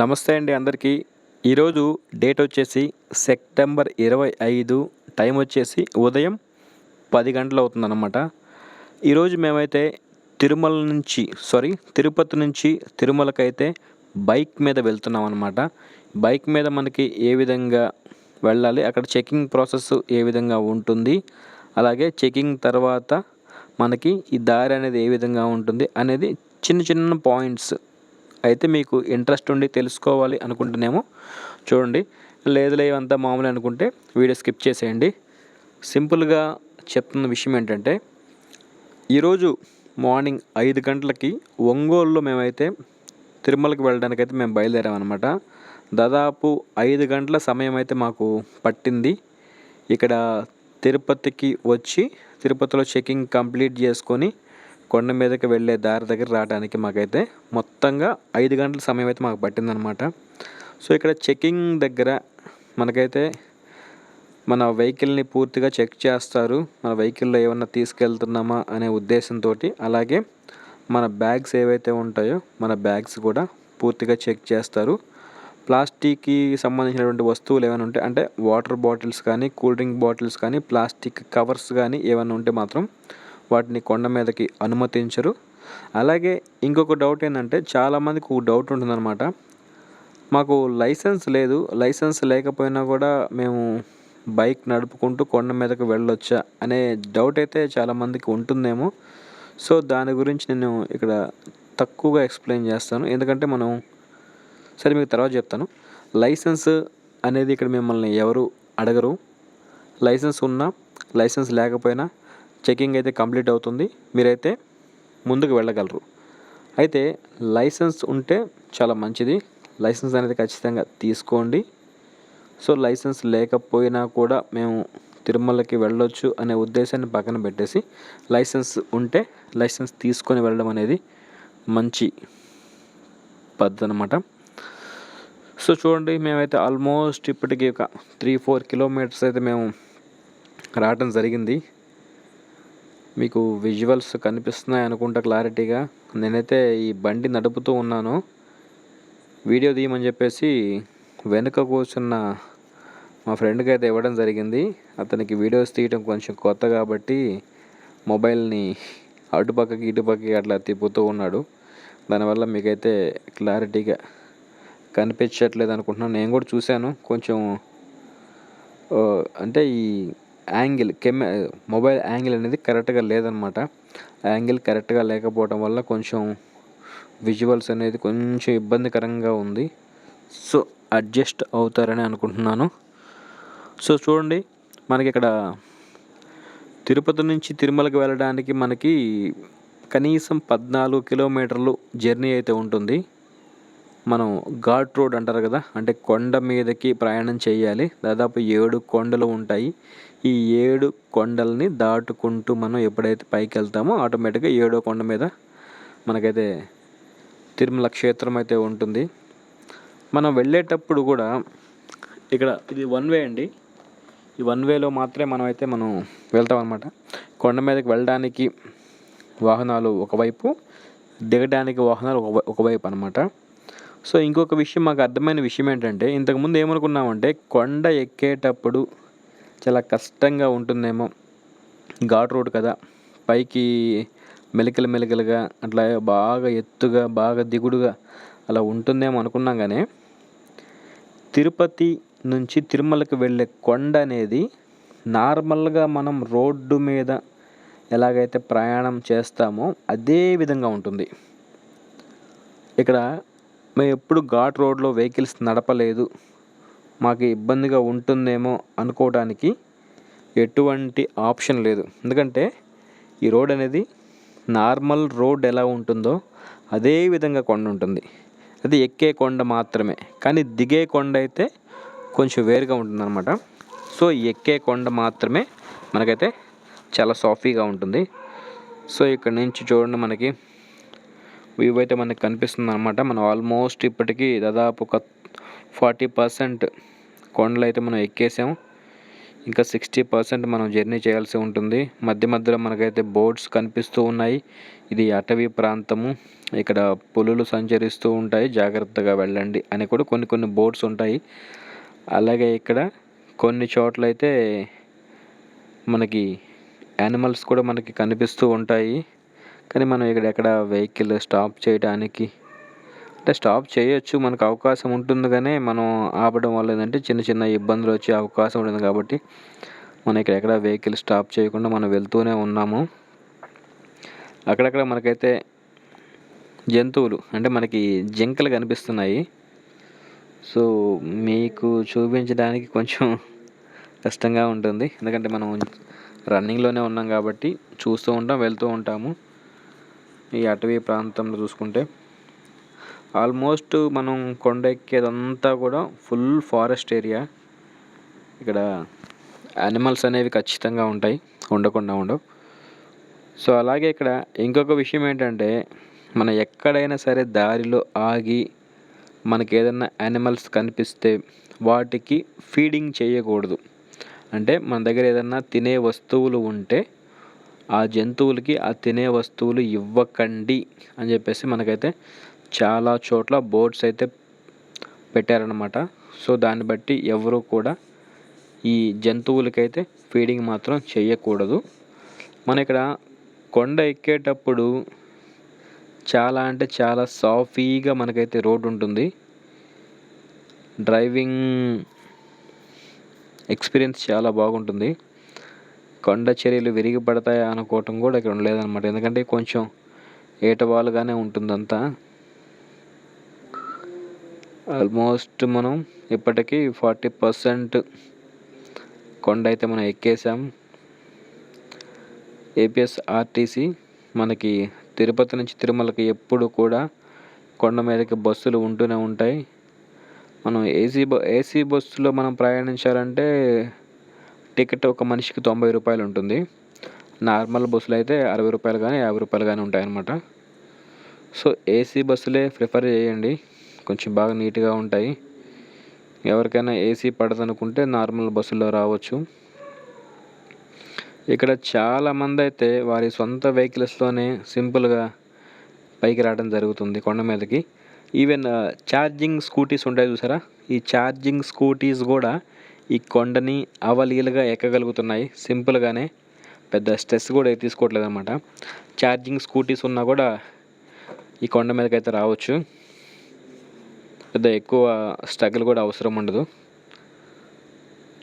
నమస్తే అండి అందరికీ. ఈరోజు డేట్ వచ్చేసి సెప్టెంబర్ ఇరవై ఐదు. టైం వచ్చేసి ఉదయం పది గంటలు అవుతుందన్నమాట. ఈరోజు మేమైతే తిరుమల నుంచి సారీ తిరుపతి నుంచి తిరుమలకైతే బైక్ మీద వెళ్తున్నాం అనమాట బైక్ మీద మనకి ఏ విధంగా వెళ్ళాలి అక్కడ చెకింగ్ ప్రాసెస్ ఏ విధంగా ఉంటుంది అలాగే చెకింగ్ తర్వాత మనకి ఈ దారి అనేది ఏ విధంగా ఉంటుంది అనేది చిన్న చిన్న పాయింట్స్ అయితే మీకు ఇంట్రెస్ట్ ఉండి తెలుసుకోవాలి అనుకుంటేనేమో చూడండి. లేదు లేవంతా మామూలు అనుకుంటే వీడియో స్కిప్ చేసేయండి. సింపుల్గా చెప్తున్న విషయం ఏంటంటే ఈరోజు మార్నింగ్ ఐదు గంటలకి ఒంగోలులో మేమైతే తిరుమలకి వెళ్ళడానికి అయితే మేము బయలుదేరామన్నమాట. దాదాపు ఐదు గంటల సమయం అయితే మాకు పట్టింది. ఇక్కడ తిరుపతికి వచ్చి తిరుపతిలో చెకింగ్ కంప్లీట్ చేసుకొని కొండ మీదకి వెళ్ళే దారి దగ్గర రావడానికి మాకైతే మొత్తంగా ఐదు గంటల సమయం అయితే మాకు పట్టిందనమాట సో ఇక్కడ చెకింగ్ దగ్గర మనకైతే మన వెహికల్ని పూర్తిగా చెక్ చేస్తారు. మన వెహికల్లో ఏమన్నా తీసుకెళ్తున్నామా అనే ఉద్దేశంతో అలాగే మన బ్యాగ్స్ ఏవైతే ఉంటాయో మన బ్యాగ్స్ కూడా పూర్తిగా చెక్ చేస్తారు. ప్లాస్టిక్కి సంబంధించినటువంటి వస్తువులు ఏమైనా ఉంటే అంటే వాటర్ బాటిల్స్ కానీ కూల్ డ్రింక్ బాటిల్స్ కానీ ప్లాస్టిక్ కవర్స్ కానీ ఏమైనా ఉంటే మాత్రం వాటిని కొండ మీదకి అనుమతించరు. అలాగే ఇంకొక డౌట్ ఏంటంటే చాలామందికి ఒక డౌట్ ఉంటుందన్నమాట. మాకు లైసెన్స్ లేదు. లైసెన్స్ లేకపోయినా కూడా మేము బైక్ నడుపుకుంటూ కొండ మీదకు వెళ్ళొచ్చా అనే డౌట్ అయితే చాలామందికి ఉంటుందేమో. సో దాని గురించి నేను ఇక్కడ తక్కువగా ఎక్స్ప్లెయిన్ చేస్తాను. ఎందుకంటే మనం సరే మీకు తర్వాత చెప్తాను. లైసెన్స్ అనేది ఇక్కడ మిమ్మల్ని ఎవరు అడగరు. లైసెన్స్ ఉన్నా లైసెన్స్ లేకపోయినా చెకింగ్ అయితే కంప్లీట్ అవుతుంది. మీరైతే ముందుకు వెళ్ళగలరు. అయితే లైసెన్స్ ఉంటే చాలా మంచిది. లైసెన్స్ అనేది ఖచ్చితంగా తీసుకోండి. సో లైసెన్స్ లేకపోయినా కూడా మేము తిరుమలకి వెళ్ళొచ్చు అనే ఉద్దేశాన్ని పక్కన పెట్టేసి లైసెన్స్ ఉంటే లైసెన్స్ తీసుకొని వెళ్ళడం అనేది మంచి పద్ధతి అనమాట సో చూడండి మేమైతే ఆల్మోస్ట్ ఇప్పటికీ ఒక త్రీ ఫోర్ కిలోమీటర్స్ అయితే మేము రావడం జరిగింది. మీకు విజువల్స్ కనిపిస్తున్నాయి అనుకుంటా క్లారిటీగా నేనైతే ఈ బండి నడుపుతూ ఉన్నాను. వీడియో తీయమని చెప్పేసి వెనుక కూర్చున్న మా ఫ్రెండ్కి అయితే ఇవ్వడం జరిగింది. అతనికి వీడియోస్ తీయడం కొంచెం కొత్త కాబట్టి మొబైల్ని అటుపక్కకి ఇటుపక్కకి అట్లా తిప్పుతూ ఉన్నాడు. దానివల్ల మీకైతే క్లారిటీగా కనిపించట్లేదు అనుకుంటున్నాను. నేను కూడా చూశాను. కొంచెం అంటే ఈ యాంగిల్ కెమె మొబైల్ యాంగిల్ అనేది కరెక్ట్గా లేదనమాట. యాంగిల్ కరెక్ట్గా లేకపోవడం వల్ల కొంచెం విజువల్స్ అనేది కొంచెం ఇబ్బందికరంగా ఉంది. సో అడ్జస్ట్ అవుతారని అనుకుంటున్నాను. సో చూడండి మనకి ఇక్కడ తిరుపతి నుంచి తిరుమలకి వెళ్ళడానికి మనకి కనీసం పద్నాలుగు కిలోమీటర్లు జర్నీ అయితే ఉంటుంది. మనం ఘాట్ రోడ్ అంటారు కదా అంటే కొండ మీదకి ప్రయాణం చేయాలి. దాదాపు ఏడు కొండలు ఉంటాయి. ఈ ఏడు కొండల్ని దాటుకుంటూ మనం ఎప్పుడైతే పైకి వెళ్తామో ఆటోమేటిక్గా ఏడో కొండ మీద మనకైతే తిరుమల క్షేత్రం అయితే ఉంటుంది. మనం వెళ్ళేటప్పుడు కూడా ఇక్కడ ఇది వన్ వే అండి. ఈ వన్ వేలో మాత్రమే మనం అయితే మనం వెళ్తాం అనమాట కొండ మీదకి వెళ్ళడానికి వాహనాలు ఒకవైపు దిగడానికి వాహనాలు ఒక ఒకవైపు అనమాట సో ఇంకొక విషయం మాకు అర్థమైన విషయం ఏంటంటే ఇంతకుముందు ఏమనుకున్నామంటే కొండ ఎక్కేటప్పుడు చాలా కష్టంగా ఉంటుందేమో. ఘాట్ రోడ్ కదా. పైకి మెలికలు మెలికలుగా అట్లా బాగా ఎత్తుగా బాగా దిగుడుగా అలా ఉంటుందేమో అనుకున్నాం కానీ తిరుపతి నుంచి తిరుమలకి వెళ్ళే కొండ అనేది నార్మల్గా మనం రోడ్డు మీద ఎలాగైతే ప్రయాణం చేస్తామో అదే విధంగా ఉంటుంది. ఇక్కడ మేము ఎప్పుడు ఘాట్ రోడ్లో వెహికల్స్ నడపలేదు. మాకు ఇబ్బందిగా ఉంటుందేమో అనుకోవడానికి ఎటువంటి ఆప్షన్ లేదు. ఎందుకంటే ఈ రోడ్ అనేది నార్మల్ రోడ్ ఎలా ఉంటుందో అదే విధంగా కొండ ఉంటుంది. అది ఎక్కే కొండ మాత్రమే కానీ దిగే కొండ అయితే కొంచెం వేరుగా ఉంటుందన్నమాట. సో ఎక్కే కొండ మాత్రమే మనకైతే చాలా సాఫీగా ఉంటుంది. సో ఇక్కడ నుంచి చూడండి మనకి వ్యూ అయితే మనకి కనిపిస్తుంది అనమాట మనం ఆల్మోస్ట్ ఇప్పటికీ దాదాపు ఒక ఫార్టీ పర్సెంట్ కొండలు అయితే మనం ఎక్కేసాం. ఇంకా సిక్స్టీ పర్సెంట్ మనం జర్నీ చేయాల్సి ఉంటుంది. మధ్య మధ్యలో మనకైతే బోర్డ్స్ కనిపిస్తూ ఉన్నాయి. ఇది అటవీ ప్రాంతము. ఇక్కడ పులులు సంచరిస్తూ ఉంటాయి. జాగ్రత్తగా వెళ్ళండి అని కూడా కొన్ని కొన్ని బోర్డ్స్ ఉంటాయి. అలాగే ఇక్కడ కొన్ని చోట్లయితే మనకి యానిమల్స్ కూడా మనకి కనిపిస్తూ ఉంటాయి. కానీ మనం ఇక్కడ ఎక్కడ వెహికల్ స్టాప్ చేయడానికి అంటే స్టాప్ చేయొచ్చు? మనకు అవకాశం ఉంటుంది కానీ మనం ఆపడం వల్ల ఏంటంటే చిన్న చిన్న ఇబ్బందులు వచ్చే అవకాశం ఉంటుంది కాబట్టి మనం ఇక్కడ ఎక్కడ వెహికల్ స్టాప్ చేయకుండా మనం వెళ్తూనే ఉన్నాము. అక్కడక్కడ మనకైతే జంతువులు అంటే మనకి జింకలు కనిపిస్తున్నాయి. సో మీకు చూపించడానికి కొంచెం కష్టంగా ఉంటుంది. ఎందుకంటే మనం రన్నింగ్లోనే ఉన్నాం కాబట్టి చూస్తూ ఉంటాం వెళ్తూ ఉంటాము. ఈ అటవీ ప్రాంతంలో చూసుకుంటే ఆల్మోస్ట్ మనం కొండ ఎక్కేదంతా కూడా ఫుల్ ఫారెస్ట్ ఏరియా. ఇక్కడ యానిమల్స్ అనేవి ఖచ్చితంగా ఉంటాయి ఉండకుండా ఉండవు. సో అలాగే ఇక్కడ ఇంకొక విషయం ఏంటంటే మనం ఎక్కడైనా సరే దారిలో ఆగి మనకి ఏదైనా యానిమల్స్ కనిపిస్తే వాటికి ఫీడింగ్ చేయకూడదు. అంటే మన దగ్గర ఏదైనా తినే వస్తువులు ఉంటే ఆ జంతువులకి ఆ తినే వస్తువులు ఇవ్వకండి అని చెప్పేసి మనకైతే చాలా చోట్ల బోర్డ్స్ అయితే పెట్టారనమాట సో దాన్ని బట్టి ఎవరు కూడా ఈ జంతువులకైతే ఫీడింగ్ మాత్రం చేయకూడదు. మన ఇక్కడ కొండ ఎక్కేటప్పుడు చాలా అంటే చాలా సాఫీగా మనకైతే రోడ్ ఉంటుంది. డ్రైవింగ్ ఎక్స్పీరియన్స్ చాలా బాగుంటుంది. కొండ చర్యలు విరిగి పడతాయి అనుకోవటం కూడా ఇక్కడ లేదనమాట ఎందుకంటే కొంచెం ఏటవాలుగానే ఉంటుందంతా. ఆల్మోస్ట్ మనం ఇప్పటికీ ఫార్టీ పర్సెంట్ కొండ అయితే మనం ఎక్కేసాం ఏపీఎస్ ఆర్టీసీ మనకి తిరుపతి నుంచి తిరుమలకి ఎప్పుడు కూడా కొండ మీదకి బస్సులు ఉంటూనే ఉంటాయి. మనం ఏసీ బ ఏసీ బస్సులో మనం ప్రయాణించాలంటే టికెట్ ఒక మనిషికి తొంభై రూపాయలు ఉంటుంది. నార్మల్ బస్సులు అయితే అరవై రూపాయలు కానీ యాభై రూపాయలు కానీ ఉంటాయన్నమాట. సో ఏసీ బస్సులే ప్రిఫర్ చేయండి. కొంచెం బాగా నీట్గా ఉంటాయి. ఎవరికైనా ఏసీ పడదనుకుంటే నార్మల్ బస్సులో రావచ్చు. ఇక్కడ చాలామంది అయితే వారి సొంత వెహికల్స్లోనే సింపుల్గా పైకి రావడం జరుగుతుంది కొండ మీదకి. ఈవెన్ ఛార్జింగ్ స్కూటీస్ ఉంటాయి చూసారా? ఈ ఛార్జింగ్ స్కూటీస్ కూడా ఈ కొండని అవలీలుగా ఎక్కగలుగుతున్నాయి. సింపుల్గానే పెద్ద స్ట్రెస్ కూడా తీసుకోవట్లేదు అనమాట ఛార్జింగ్ స్కూటీస్ ఉన్నా కూడా ఈ కొండ మీదకి అయితే రావచ్చు. పెద్ద ఎక్కువ స్ట్రగుల్ కూడా అవసరం ఉండదు.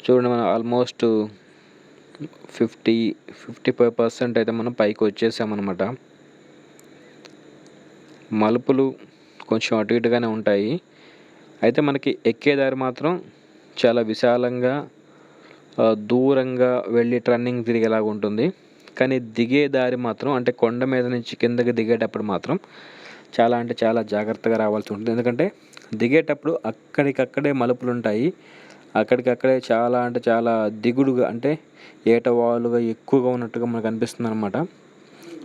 చూడండి మనం almost fifty fifty five percent అయితే మనం పైకి వచ్చేసామన్నమాట. మలుపులు కొంచెం అటు ఇటుగానే ఉంటాయి. అయితే మనకి ఎక్కేదారి మాత్రం చాలా విశాలంగా దూరంగా వెళ్ళి ట్రన్నింగ్ తిరిగేలాగా ఉంటుంది. కానీ దిగే దారి మాత్రం అంటే కొండ మీద నుంచి కిందకి దిగేటప్పుడు మాత్రం చాలా అంటే చాలా జాగ్రత్తగా రావాల్సి ఉంటుంది. ఎందుకంటే దిగేటప్పుడు అక్కడికక్కడే మలుపులు ఉంటాయి అక్కడికక్కడే చాలా అంటే చాలా దిగుడుగా అంటే ఏటవాలుగా ఎక్కువగా ఉన్నట్టుగా మనకు అనిపిస్తుంది అనమాట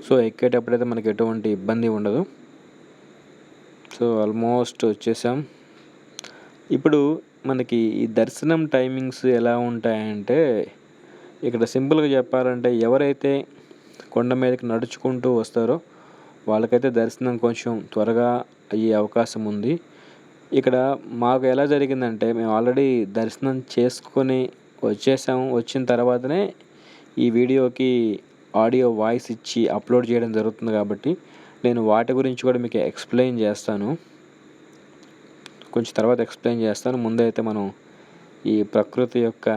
సో ఎక్కేటప్పుడైతే మనకి ఎటువంటి ఇబ్బంది ఉండదు. సో ఆల్మోస్ట్ వచ్చేసాం. ఇప్పుడు మనకి ఈ దర్శనం టైమింగ్స్ ఎలా ఉంటాయంటే ఇక్కడ సింపుల్గా చెప్పాలంటే ఎవరైతే కొండ మీదకి నడుచుకుంటూ వస్తారో వాళ్ళకైతే దర్శనం కొంచెం త్వరగా అయ్యే అవకాశం ఉంది. ఇక్కడ మాకు ఎలా జరిగిందంటే మేము ఆల్రెడీ దర్శనం చేసుకొని వచ్చేసాము. వచ్చిన తర్వాతనే ఈ వీడియోకి ఆడియో వాయిస్ ఇచ్చి అప్లోడ్ చేయడం జరుగుతుంది కాబట్టి నేను వాటి గురించి కూడా మీకు ఎక్స్ప్లెయిన్ చేస్తాను. కొంచెం తర్వాత ఎక్స్ప్లెయిన్ చేస్తాను. ముందైతే మనం ఈ ప్రకృతి యొక్క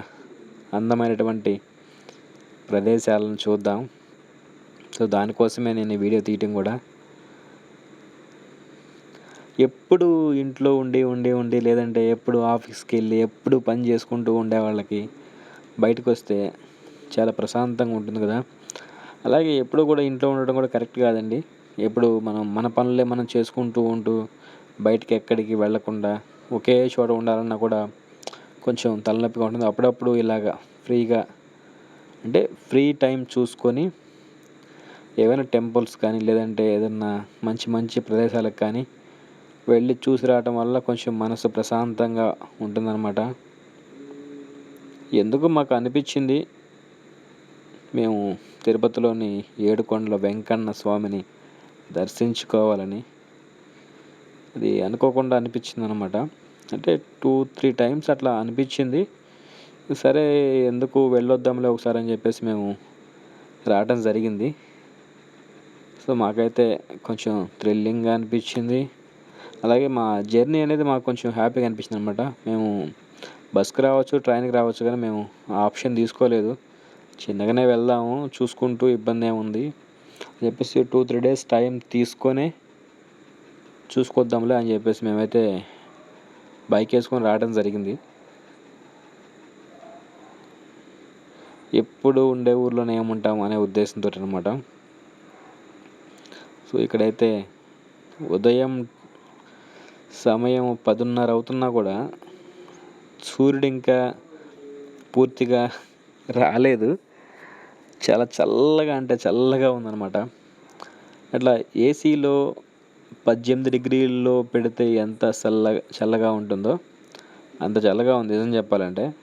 అందమైనటువంటి ప్రదేశాలను చూద్దాం. సో దానికోసమే నేను ఈ వీడియో తీయటం కూడా ఎప్పుడు ఇంట్లో ఉండి ఉండి ఉండి లేదంటే ఎప్పుడు ఆఫీస్కి వెళ్ళి ఎప్పుడు పని చేసుకుంటూ ఉండే వాళ్ళకి బయటకు వస్తే చాలా ప్రశాంతంగా ఉంటుంది కదా. అలాగే ఎప్పుడు కూడా ఇంట్లో ఉండడం కూడా కరెక్ట్ కాదండి. ఎప్పుడు మనం మన పనులే మనం చేసుకుంటూ ఉంటూ బయటికి ఎక్కడికి వెళ్ళకుండా ఒకే చోట ఉండాలన్నా కూడా కొంచెం తలనొప్పిగా ఉంటుంది. అప్పుడప్పుడు ఇలాగా ఫ్రీగా అంటే ఫ్రీ టైం చూసుకొని ఏవైనా టెంపుల్స్ కానీ లేదంటే ఏదన్నా మంచి మంచి ప్రదేశాలకు కానీ వెళ్ళి చూసి రావటం వల్ల కొంచెం మనసు ప్రశాంతంగా ఉంటుందన్నమాట. ఎందుకు మాకు అనిపించింది? మేము తిరుపతిలోని ఏడుకొండల వెంకన్న స్వామిని దర్శించుకోవాలని. అది అనుకోకుండా అనిపించింది అనమాట అంటే టూ త్రీ టైమ్స్ అట్లా అనిపించింది. సరే ఎందుకు వెళ్ళొద్దాంలే ఒకసారి అని చెప్పేసి మేము రావడం జరిగింది. సో మాకైతే కొంచెం థ్రిల్లింగ్గా అనిపించింది. అలాగే మా జర్నీ అనేది మాకు కొంచెం హ్యాపీగా అనిపించింది అనమాట మేము బస్కి రావచ్చు ట్రైన్కి రావచ్చు కానీ మేము ఆ ఆప్షన్ తీసుకోలేదు. చిన్నగానే వెళ్దాము చూసుకుంటూ ఇబ్బంది ఏముంది అని చెప్పేసి టూ త్రీ డేస్ టైం తీసుకొని చూసుకొద్దాంలే అని చెప్పేసి మేమైతే బైక్ వేసుకొని రావడం జరిగింది. ఎప్పుడు ఉండే ఊర్లోనే ఏముంటాం అనే ఉద్దేశంతో అనమాట సో ఇక్కడైతే ఉదయం సమయం పదున్నర అవుతున్నా కూడా సూర్యుడు ఇంకా పూర్తిగా రాలేదు. చాలా చల్లగా అంటే చల్లగా ఉందన్నమాట. అట్లా ఏసీలో పద్దెనిమిది డిగ్రీల్లో పెడితే ఎంత చల్లగా చల్లగా ఉంటుందో అంత చల్లగా ఉంది. నిజం చెప్పాలంటే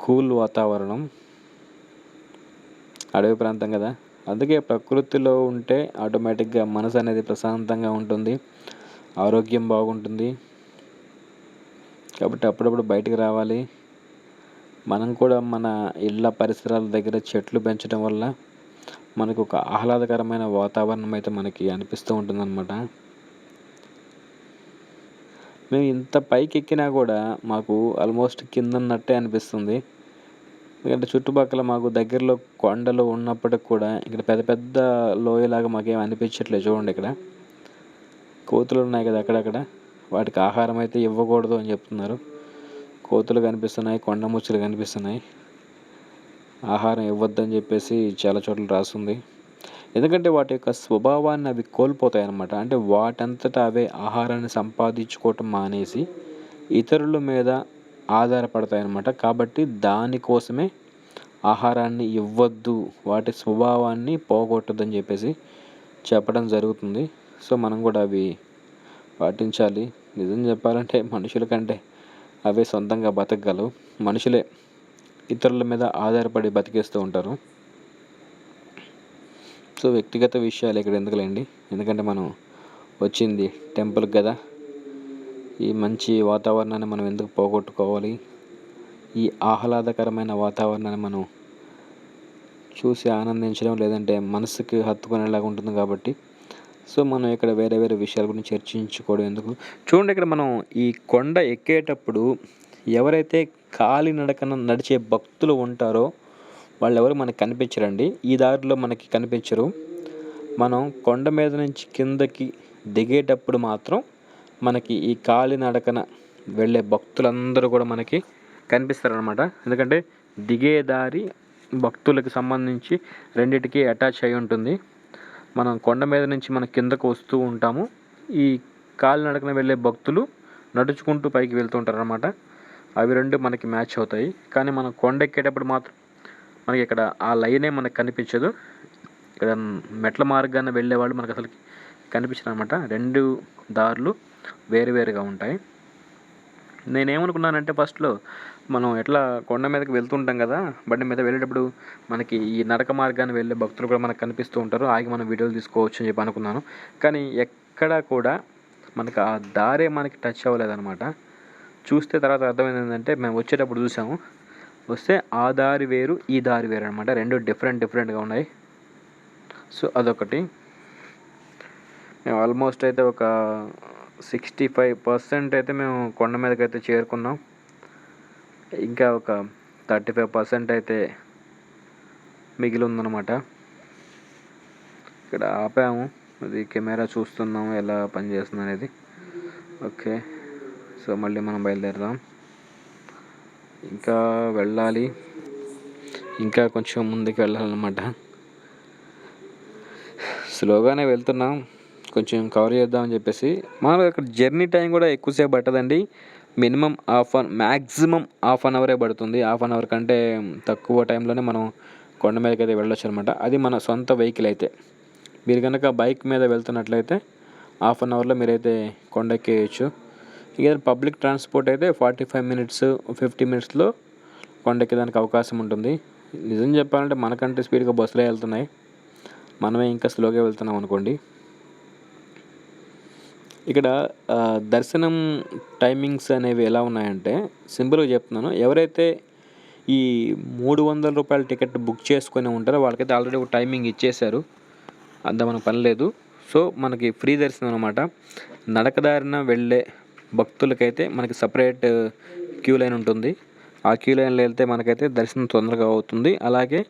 కూల్ వాతావరణం అడవి ప్రాంతం కదా. అందుకే ప్రకృతిలో ఉంటే ఆటోమేటిక్గా మనసు అనేది ప్రశాంతంగా ఉంటుంది. ఆరోగ్యం బాగుంటుంది. కాబట్టి అప్పుడప్పుడు బయటికి రావాలి. మనం కూడా మన ఇళ్ళ పరిసరాల దగ్గర చెట్లు పెంచడం వల్ల మనకు ఒక ఆహ్లాదకరమైన వాతావరణం అయితే మనకి అనిపిస్తూ ఉంటుందన్నమాట. మేము ఇంత పైకి ఎక్కినా కూడా మాకు ఆల్మోస్ట్ కింద ఉన్నట్టే అనిపిస్తుంది. ఎందుకంటే చుట్టుపక్కల మాకు దగ్గరలో కొండలు ఉన్నప్పటికి కూడా ఇక్కడ పెద్ద పెద్ద లోయలాగా మాకేం అనిపించట్లేదు చూడండి ఇక్కడ. కోతులు ఉన్నాయి కదా అక్కడక్కడ. వాటికి ఆహారం అయితే ఇవ్వకూడదు అని చెప్తున్నారు. కోతులు కనిపిస్తున్నాయి కొండ ముచ్చులు కనిపిస్తున్నాయి. ఆహారం ఇవ్వద్దని చెప్పేసి చాలా చోట్ల రాస్తుంది ఎందుకంటే వాటి యొక్క స్వభావాన్ని అవి కోల్పోతాయి అన్నమాట అంటే వాటంతటా అవే ఆహారాన్ని సంపాదించుకోవటం మానేసి ఇతరుల మీద ఆధారపడతాయి అన్నమాట కాబట్టి దానికోసమే ఆహారాన్ని ఇవ్వద్దు వాటి స్వభావాన్ని పోగొట్టద్దని చెప్పేసి చెప్పడం జరుగుతుంది. సో మనం కూడా అవి పాటించాలి. నిజం చెప్పాలంటే మనుషుల కంటే అవే సొంతంగా బతకగలవు. మనుషులే ఇతరుల మీద ఆధారపడి బతికేస్తూ ఉంటారు. సో వ్యక్తిగత విషయాలు ఇక్కడ ఎందుకులేండి? ఎందుకంటే మనం వచ్చింది టెంపుల్కి కదా. ఈ మంచి వాతావరణాన్ని మనం ఎందుకు పోగొట్టుకోవాలి? ఈ ఆహ్లాదకరమైన వాతావరణాన్ని మనం చూసి ఆనందించడం లేదంటే మనసుకి హత్తుకునేలాగా ఉంటుంది కాబట్టి. సో మనం ఇక్కడ వేరే వేరే విషయాల గురించి చర్చించుకోవడం ఎందుకు? చూడండి ఇక్కడ మనం ఈ కొండ ఎక్కేటప్పుడు ఎవరైతే కాలినడకన నడిచే భక్తులు ఉంటారో వాళ్ళు ఎవరు మనకు కనిపించరండి. ఈ దారిలో మనకి కనిపించరు. మనం కొండ మీద నుంచి కిందకి దిగేటప్పుడు మాత్రం మనకి ఈ కాలినడకన వెళ్ళే భక్తులందరూ కూడా మనకి కనిపిస్తారనమాట ఎందుకంటే దిగే దారి భక్తులకు సంబంధించి రెండిటికి అటాచ్ అయి ఉంటుంది. మనం కొండ మీద నుంచి మన కిందకు వస్తూ ఉంటాము. ఈ కాలినడకన వెళ్ళే భక్తులు నడుచుకుంటూ పైకి వెళ్తూ ఉంటారనమాట అవి రెండు మనకి మ్యాచ్ అవుతాయి. కానీ మనం కొండ ఎక్కేటప్పుడు మాత్రం మనకి ఇక్కడ ఆ లైనే మనకు కనిపించదు. ఇక్కడ మెట్ల మార్గాన్ని వెళ్ళేవాళ్ళు మనకు అసలు కనిపించారు అనమాట రెండు దారులు వేరు వేరుగా ఉంటాయి. నేనేమనుకున్నానంటే ఫస్ట్లో మనం ఎట్లా కొండ మీదకి వెళ్తుంటాం కదా బండి మీద వెళ్ళేటప్పుడు మనకి ఈ నరక మార్గాన్ని వెళ్ళే భక్తులు కూడా మనకు కనిపిస్తూ ఉంటారు. ఆగి మనం వీడియోలు తీసుకోవచ్చు అని చెప్పి అనుకున్నాను. కానీ ఎక్కడా కూడా మనకి ఆ దారే మనకి టచ్ అవ్వలేదన్నమాట. చూస్తే తర్వాత అర్థమైంది ఏంటంటే మేము వచ్చేటప్పుడు చూసాము. వస్తే ఆ దారి వేరు ఈ దారి వేరు అనమాట రెండు డిఫరెంట్ డిఫరెంట్గా ఉన్నాయి. సో అదొకటి. మేము ఆల్మోస్ట్ అయితే ఒక సిక్స్టీ ఫైవ్ పర్సెంట్ అయితే మేము కొండ మీదకి అయితే చేరుకున్నాం. ఇంకా ఒక థర్టీ ఫైవ్ పర్సెంట్ అయితే మిగిలి ఉందన్నమాట ఇక్కడ ఆపాము. అది కెమెరా చూస్తున్నాము ఎలా పనిచేస్తుంది అనేది ఓకే. సో మళ్ళీ మనం బయలుదేరదాం. ఇంకా వెళ్ళాలి. ఇంకా కొంచెం ముందుకు వెళ్ళాలన్నమాట. స్లోగానే వెళ్తున్నాం. కొంచెం కవర్ చేద్దామని చెప్పేసి. మనం ఇక్కడ జర్నీ టైం కూడా ఎక్కువసేపు పట్టదండి. Minimum half an maximum half an అవరే పడుతుంది. హాఫ్ అన్ అవర్ కంటే తక్కువ టైంలోనే మనం కొండ మీదకి అయితే వెళ్ళొచ్చు అనమాట అది మన సొంత వెహికల్ అయితే. మీరు కనుక బైక్ మీద వెళ్తున్నట్లయితే హాఫ్ అన్ అవర్లో మీరైతే కొండ ఎక్కేయచ్చు. ఇక పబ్లిక్ ట్రాన్స్పోర్ట్ అయితే ఫార్టీ ఫైవ్ మినిట్స్ ఫిఫ్టీ మినిట్స్లో కొండెక్కేదానికి అవకాశం ఉంటుంది. నిజం చెప్పాలంటే మనకంటే స్పీడ్గా బస్సులే వెళ్తున్నాయి. మనమే ఇంకా స్లోగా వెళ్తున్నాం అనుకోండి. ఇక్కడ దర్శనం టైమింగ్స్ అనేవి ఎలా ఉన్నాయంటే సింపుల్గా చెప్తున్నాను. ఎవరైతే ఈ మూడు వందల రూపాయల టికెట్ బుక్ చేసుకొని ఉంటారో వాళ్ళకైతే ఆల్రెడీ ఒక టైమింగ్ ఇచ్చేశారు. అంత మనకు పని లేదు. సో మనకి ఫ్రీ దర్శనం అనమాట నడకదారిన వెళ్ళే భక్తులకైతే మనకి సపరేట్ క్యూ లైన్ ఉంటుంది. ఆ క్యూ లైన్లో వెళ్తే మనకైతే దర్శనం తొందరగా అవుతుంది. అలాగే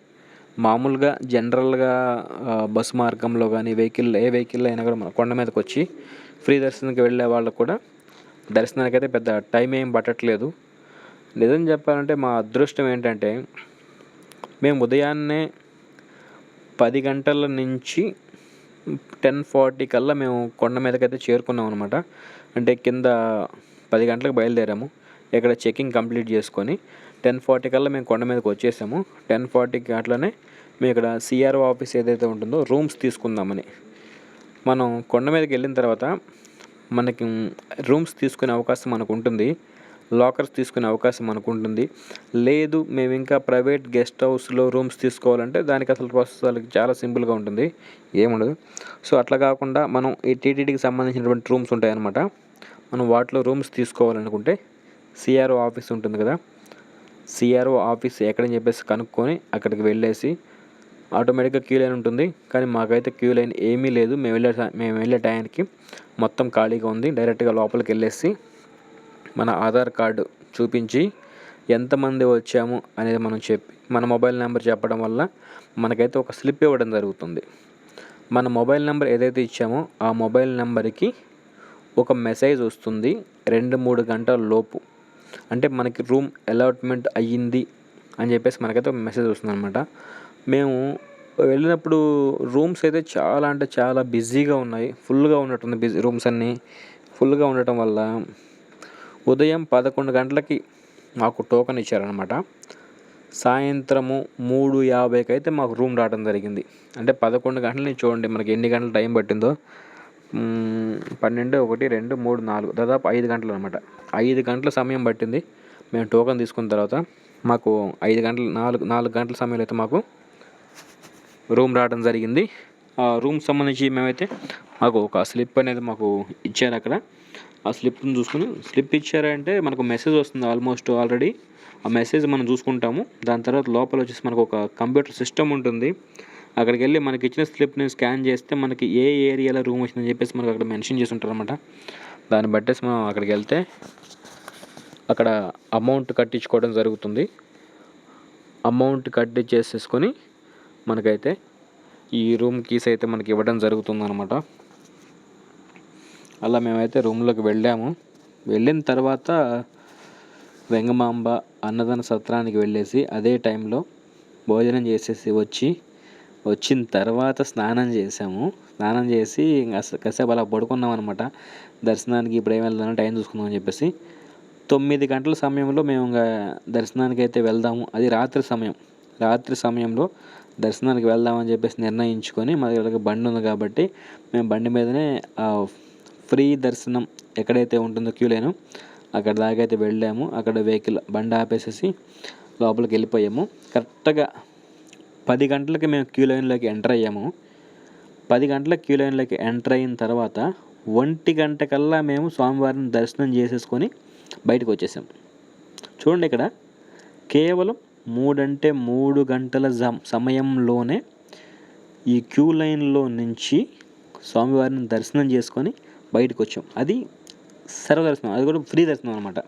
మామూలుగా జనరల్గా బస్సు మార్గంలో కానీ వెహికల్ ఏ వెహికల్ అయినా కూడా మన కొండ మీదకి వచ్చి ఫ్రీ దర్శనానికి వెళ్ళే వాళ్ళకు కూడా దర్శనానికి అయితే పెద్ద టైం ఏం పట్టట్లేదు. నిజం చెప్పాలంటే మా అదృష్టం ఏంటంటే మేము ఉదయాన్నే పది గంటల నుంచి టెన్ ఫార్టీ కల్లా మేము కొండ మీదకైతే చేరుకున్నాం అనమాట అంటే కింద పది గంటలకు బయలుదేరాము. ఇక్కడ చెకింగ్ కంప్లీట్ చేసుకొని టెన్ ఫార్టీ కల్లా మేము కొండ మీదకి వచ్చేసాము. టెన్ ఫార్టీకి అట్లనే మేము ఇక్కడ సిఆర్ఓ ఆఫీస్ ఏదైతే ఉంటుందో రూమ్స్ తీసుకుందామని. మనం కొండ మీదకి వెళ్ళిన తర్వాత మనకి రూమ్స్ తీసుకునే అవకాశం మనకు ఉంటుంది. లాకర్స్ తీసుకునే అవకాశం మనకు ఉంటుంది. లేదు మేము ఇంకా ప్రైవేట్ గెస్ట్ హౌస్లో రూమ్స్ తీసుకోవాలంటే దానికి అసలు ప్రాసెస్ వాళ్ళకి చాలా సింపుల్గా ఉంటుంది. ఏముండదు. సో అట్లా కాకుండా మనం ఈ టీటీడీకి సంబంధించినటువంటి రూమ్స్ ఉంటాయన్నమాట. మనం వాటిలో రూమ్స్ తీసుకోవాలనుకుంటే సిఆర్ఓ ఆఫీస్ ఉంటుంది కదా. సిఆర్ఓ ఆఫీస్ ఎక్కడని చెప్పేసి కనుక్కొని అక్కడికి వెళ్ళేసి ఆటోమేటిక్గా క్యూ లైన్ ఉంటుంది. కానీ మాకైతే క్యూ లైన్ ఏమీ లేదు. మేము వెళ్ళే మేము వెళ్ళే టైంకి మొత్తం ఖాళీగా ఉంది. డైరెక్ట్గా లోపలికి వెళ్ళేసి మన ఆధార్ కార్డు చూపించి ఎంతమంది వచ్చాము అనేది మనం చెప్పి మన మొబైల్ నెంబర్ చెప్పడం వల్ల మనకైతే ఒక స్లిప్ ఇవ్వడం జరుగుతుంది. మన మొబైల్ నెంబర్ ఏదైతే ఇచ్చామో ఆ మొబైల్ నెంబర్కి ఒక మెసేజ్ వస్తుంది రెండు మూడు గంటల లోపు. అంటే మనకి రూమ్ అలాట్మెంట్ అయ్యింది అని చెప్పేసి మనకైతే ఒక మెసేజ్ వస్తుంది అనమాట మేము వెళ్ళినప్పుడు రూమ్స్ అయితే చాలా అంటే చాలా బిజీగా ఉన్నాయి. ఫుల్గా ఉన్నట్టుంది బిజీ రూమ్స్ అన్నీ. ఫుల్గా ఉండటం వల్ల ఉదయం పదకొండు గంటలకి మాకు టోకెన్ ఇచ్చారనమాట సాయంత్రము మూడు యాభైకి అయితే మాకు రూమ్ రావడం జరిగింది. అంటే పదకొండు గంటల నుంచి చూడండి మనకి ఎన్ని గంటలు టైం పట్టిందో. పన్నెండు ఒకటి రెండు మూడు నాలుగు దాదాపు ఐదు గంటలు అనమాట ఐదు గంటల సమయం పట్టింది. మేము టోకెన్ తీసుకున్న తర్వాత మాకు ఐదు గంటలు నాలుగు నాలుగు గంటల సమయంలో అయితే మాకు రూమ్ రావడం జరిగింది. ఆ రూమ్ సంబంధించి మేమైతే మాకు ఒక స్లిప్ అనేది మాకు ఇచ్చారు అక్కడ. ఆ స్లిప్ని చూసుకుని స్లిప్ ఇచ్చారంటే మనకు మెసేజ్ వస్తుంది ఆల్మోస్ట్ ఆల్రెడీ. ఆ మెసేజ్ మనం చూసుకుంటాము. దాని తర్వాత లోపల వచ్చేసి మనకు ఒక కంప్యూటర్ సిస్టమ్ ఉంటుంది. అక్కడికి వెళ్ళి మనకి ఇచ్చిన స్లిప్ని స్కాన్ చేస్తే మనకి ఏ ఏరియాలో రూమ్ వచ్చిందని చెప్పేసి మనకు అక్కడ మెన్షన్ చేసి ఉంటారు అనమాట దాన్ని బట్టేసి మనం అక్కడికి వెళ్తే అక్కడ అమౌంట్ కట్టించుకోవడం జరుగుతుంది. అమౌంట్ కట్టించేసేసుకొని మనకైతే ఈ రూమ్ కీస్ అయితే మనకి ఇవ్వడం జరుగుతుంది అనమాట అలా మేమైతే రూమ్లోకి వెళ్ళాము. వెళ్ళిన తర్వాత వెంగమాంబ అన్నదాన సత్రానికి వెళ్ళేసి అదే టైంలో భోజనం చేసేసి వచ్చి వచ్చిన తర్వాత స్నానం చేసాము. స్నానం చేసి కాసేపు అలా పడుకున్నాం అనమాట దర్శనానికి ఇప్పుడు ఏం వెళ్దాం టైం చూసుకుందాం అని చెప్పేసి తొమ్మిది గంటల సమయంలో మేము ఇంకా దర్శనానికి అయితే వెళ్దాము. అది రాత్రి సమయం. రాత్రి సమయంలో దర్శనానికి వెళ్దామని చెప్పేసి నిర్ణయించుకొని మా దగ్గర బండి ఉంది కాబట్టి మేము బండి మీదనే ఫ్రీ దర్శనం ఎక్కడైతే ఉంటుందో క్యూ లైన్ అక్కడ దాకా అయితే వెళ్ళాము. అక్కడ వెహికల్ బండి ఆపేసేసి లోపలికి వెళ్ళిపోయాము. కరెక్ట్గా పది గంటలకి మేము క్యూ లైన్లోకి ఎంటర్ అయ్యాము. పది గంటల క్యూ లైన్లోకి ఎంటర్ అయిన తర్వాత ఒంటి గంట కల్లా మేము స్వామివారిని దర్శనం చేసేసుకొని బయటకు వచ్చేసాం చూడండి ఇక్కడ కేవలం మూడంటే మూడు గంటల జం- సమయంలోనే ఈ క్యూ లైన్లో నుంచి స్వామివారిని దర్శనం చేసుకొని బయటకు వచ్చాం అది సర్వదర్శనం అది కూడా ఫ్రీ దర్శనం అనమాట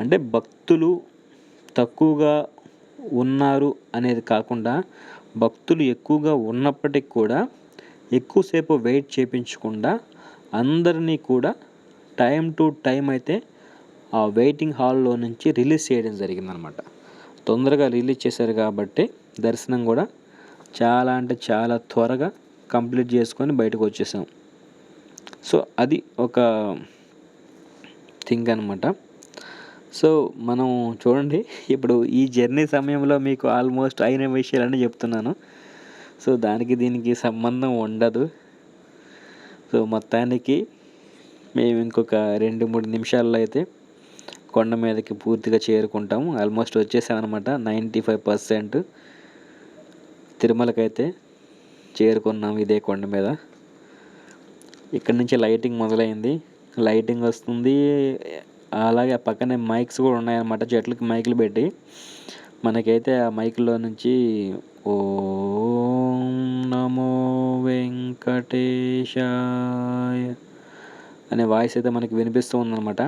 అంటే భక్తులు తక్కువగా ఉన్నారు అనేది కాకుండా భక్తులు ఎక్కువగా ఉన్నప్పటికి కూడా ఎక్కువసేపు వెయిట్ చేయించకుండా అందరినీ కూడా టైం టు టైం అయితే ఆ వెయిటింగ్ హాల్లో నుంచి రిలీజ్ చేయడం జరిగిందనమాట తొందరగా రిలీజ్ చేశారు కాబట్టి దర్శనం కూడా చాలా అంటే చాలా త్వరగా కంప్లీట్ చేసుకొని బయటకు వచ్చేసాం. సో అది ఒక థింగ్ అనమాట సో మనం చూడండి ఇప్పుడు ఈ జర్నీ సమయంలో మీకు ఆల్మోస్ట్ అయిన విషయాలని చెప్తున్నాను. సో దానికి దీనికి సంబంధం ఉండదు. సో మొత్తానికి మేము ఇంకొక రెండు మూడు నిమిషాల్లో అయితే కొండ మీదకి పూర్తిగా చేరుకుంటాము. ఆల్మోస్ట్ వచ్చేసామన్నమాట. నైంటీ ఫైవ్ పర్సెంట్ తిరుమలకైతే చేరుకున్నాం ఇదే కొండ మీద. ఇక్కడ నుంచి లైటింగ్ మొదలైంది. లైటింగ్ వస్తుంది. అలాగే ఆ పక్కనే మైక్స్ కూడా ఉన్నాయన్నమాట. చెట్లకి మైకులు పెట్టి. మనకైతే ఆ మైకుల్లో నుంచి ఓం నమో వెంకటేశాయ అనే వాయిస్ అయితే మనకి వినిపిస్తూ ఉందన్నమాట.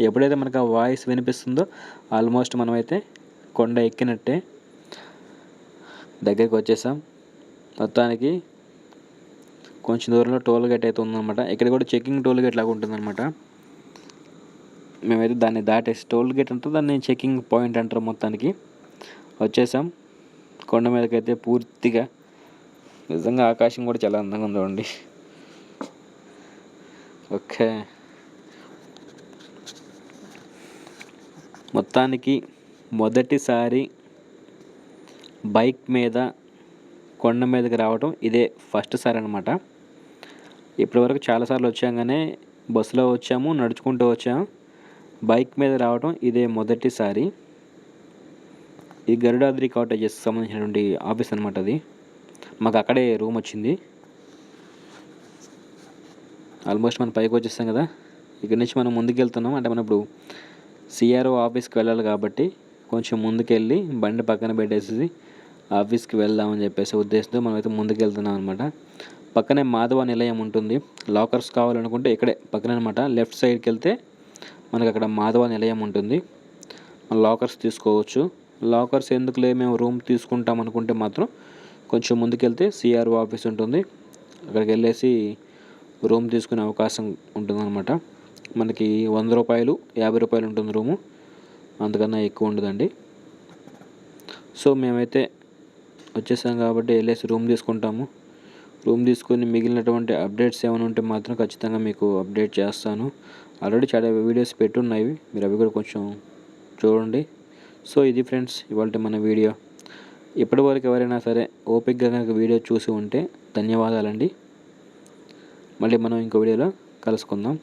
ఎప్పుడైతే మనకు ఆ వాయిస్ వినిపిస్తుందో ఆల్మోస్ట్ మనమైతే కొండ ఎక్కినట్టే దగ్గరికి వచ్చేసాం. మొత్తానికి కొంచెం దూరంలో టోల్ గేట్ అయితే ఉందన్నమాట. ఇక్కడ కూడా చెకింగ్ టోల్ గేట్ లాగా ఉంటుందన్నమాట. మేమైతే దాన్ని దాటేసి టోల్ గేట్ అంటారు దాన్ని చెక్కింగ్ పాయింట్ అంటారు మొత్తానికి. వచ్చేసాం. కొండ మీదకైతే పూర్తిగా నిజంగా ఆకాశం కూడా చాలా అందంగా ఉందండి. ఓకే. మొత్తానికి మొదటిసారి బైక్ మీద కొండ మీదకి రావడం ఇదే ఫస్ట్ సారి అనమాట ఇప్పటివరకు చాలాసార్లు వచ్చాం కానీ బస్సులో వచ్చాము నడుచుకుంటూ వచ్చాము. బైక్ మీద రావడం ఇదే మొదటిసారి. ఈ గరుడాద్రి కాటేజెస్ సంబంధించినటువంటి ఆఫీస్ అనమాట అది. మాకు అక్కడే రూమ్ వచ్చింది. ఆల్మోస్ట్ మనం పైకి వచ్చేస్తాం కదా. ఇక్కడ నుంచి మనం ముందుకు వెళ్తున్నాం అంటే మనం ఇప్పుడు సిఆర్ఓ ఆఫీస్కి వెళ్ళాలి కాబట్టి కొంచెం ముందుకెళ్ళి బండి పక్కన పెట్టేసి ఆఫీస్కి వెళ్దామని చెప్పేసి ఉద్దేశంతో మనమైతే ముందుకెళ్తున్నాం అనమాట పక్కనే మాధవ నిలయం ఉంటుంది. లాకర్స్ కావాలనుకుంటే ఇక్కడే పక్కన అనమాట లెఫ్ట్ సైడ్కి వెళ్తే మనకు అక్కడ మాధవ నిలయం ఉంటుంది. లాకర్స్ తీసుకోవచ్చు. లాకర్స్ ఎందుకులే మేము రూమ్ తీసుకుంటాం అనుకుంటే మాత్రం కొంచెం ముందుకెళ్తే సిఆర్ఓ ఆఫీస్ ఉంటుంది. అక్కడికి వెళ్ళేసి రూమ్ తీసుకునే అవకాశం ఉంటుందన్నమాట. మనకి వంద రూపాయలు యాభై రూపాయలు ఉంటుంది రూము. అంతకన్నా ఎక్కువ ఉండదండి. సో మేమైతే వచ్చేసాం కాబట్టి వెళ్ళేసి రూమ్ తీసుకుంటాము. రూమ్ తీసుకొని మిగిలినటువంటి అప్డేట్స్ ఏమైనా ఉంటే మాత్రం ఖచ్చితంగా మీకు అప్డేట్ చేస్తాను. ఆల్రెడీ చాలా వీడియోస్ పెట్టున్నాయి. మీరు అవి కూడా కొంచెం చూడండి. సో ఇది ఫ్రెండ్స్ ఇవాళ మన వీడియో. ఇప్పటివరకు ఎవరైనా సరే ఓపిక్గా కనుక వీడియో చూసి ఉంటే ధన్యవాదాలండి. మళ్ళీ మనం ఇంకో వీడియోలో కలుసుకుందాం.